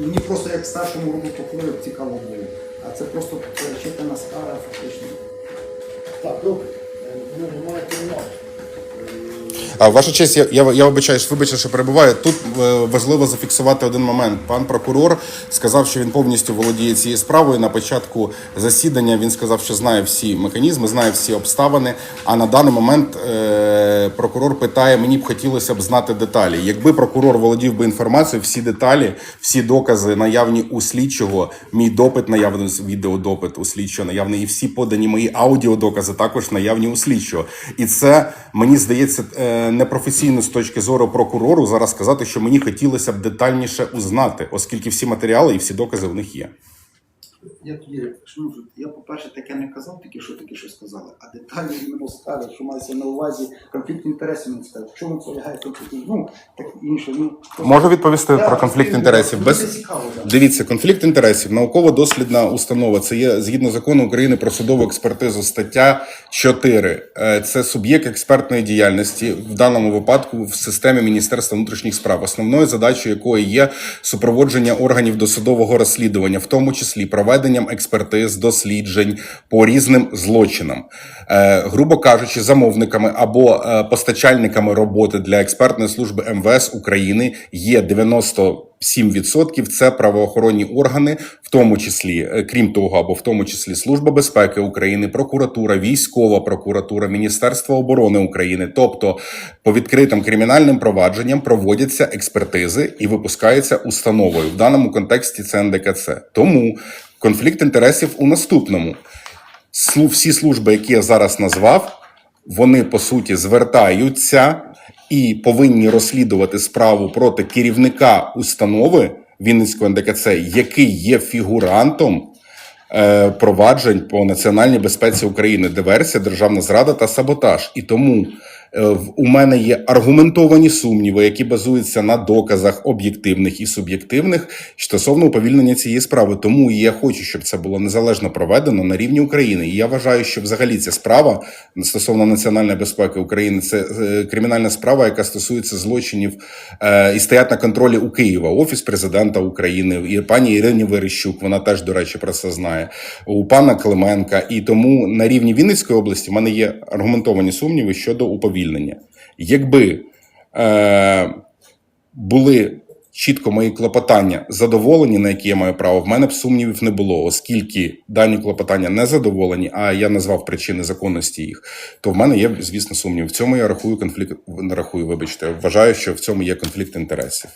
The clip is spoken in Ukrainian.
мені просто як старшому прокурорів цікаво було. А це просто перечитана стара фактично. Так, добре. Е, маєте нот. А ваша честь, я, я, я вибачаюсь, вибачте, що перебуваю. Тут е, важливо зафіксувати один момент. Пан прокурор сказав, що він повністю володіє цією справою. На початку засідання він сказав, що знає всі механізми, знає всі обставини. А на даний момент е, прокурор питає: мені б хотілося б знати деталі. Якби прокурор володів би інформацією, всі деталі, всі докази наявні у слідчого, мій допит наявний, відеодопит у слідчого наявний, і всі подані мої аудіодокази також наявні у слідчого. І це мені здається е, непрофесійно з точки зору прокурору зараз сказати, що мені хотілося б детальніше узнати, оскільки всі матеріали і всі докази в них є. Я тоді ну, я, по-перше, таке не казав, тільки що таке що сказали. А деталі іменно ставлять, що мається на увазі конфлікт інтересів не сказав. В чому полягає конфлікт? Ну, так інше. Ну, просто- Можу відповісти Да, про конфлікт інтересів. Без цікаво. Дивіться, конфлікт інтересів, науково-дослідна установа. Це є згідно закону України про судову експертизу. Стаття 4. Е, Це суб'єкт експертної діяльності в даному випадку в системі Міністерства внутрішніх справ, основною задачею якої є супроводження органів досудового розслідування, в тому числі проведенням експертиз, досліджень по різним злочинам. Е, Грубо кажучи, замовниками або е, постачальниками роботи для експертної служби МВС України є 90 7% це правоохоронні органи, в тому числі, е, крім того, або в тому числі Служба безпеки України, прокуратура, військова прокуратура, Міністерство оборони України. Тобто, по відкритим кримінальним провадженням проводяться експертизи і випускаються установою. В даному контексті це НДКЦ. Тому конфлікт інтересів у наступному. Всі служби, які я зараз назвав, вони по суті звертаються і повинні розслідувати справу проти керівника установи Вінницького НДКЦ, який є фігурантом е, проваджень по національній безпеці України, диверсія, державна зрада та саботаж. І тому у мене є аргументовані сумніви, які базуються на доказах об'єктивних і суб'єктивних стосовно уповільнення цієї справи. Тому я хочу, щоб це було незалежно проведено на рівні України. І я вважаю, що взагалі ця справа стосовно національної безпеки України це е, кримінальна справа, яка стосується злочинів е, і стоять на контролі у Києва, офіс президента України, і пані Ірині Верещук. Вона теж, до речі, про це знає. У пана Клименка. І тому на рівні Вінницької області в мене є аргументовані сумніви щодо уповільнення. Якби е, були чітко мої клопотання задоволені, на які я маю право, в мене б сумнівів не було, оскільки дані клопотання не задоволені, а я назвав причини законності їх, то в мене є, звісно, сумнів. В цьому я рахую конфлікт, не рахую, вибачте, вважаю, що в цьому є конфлікт інтересів.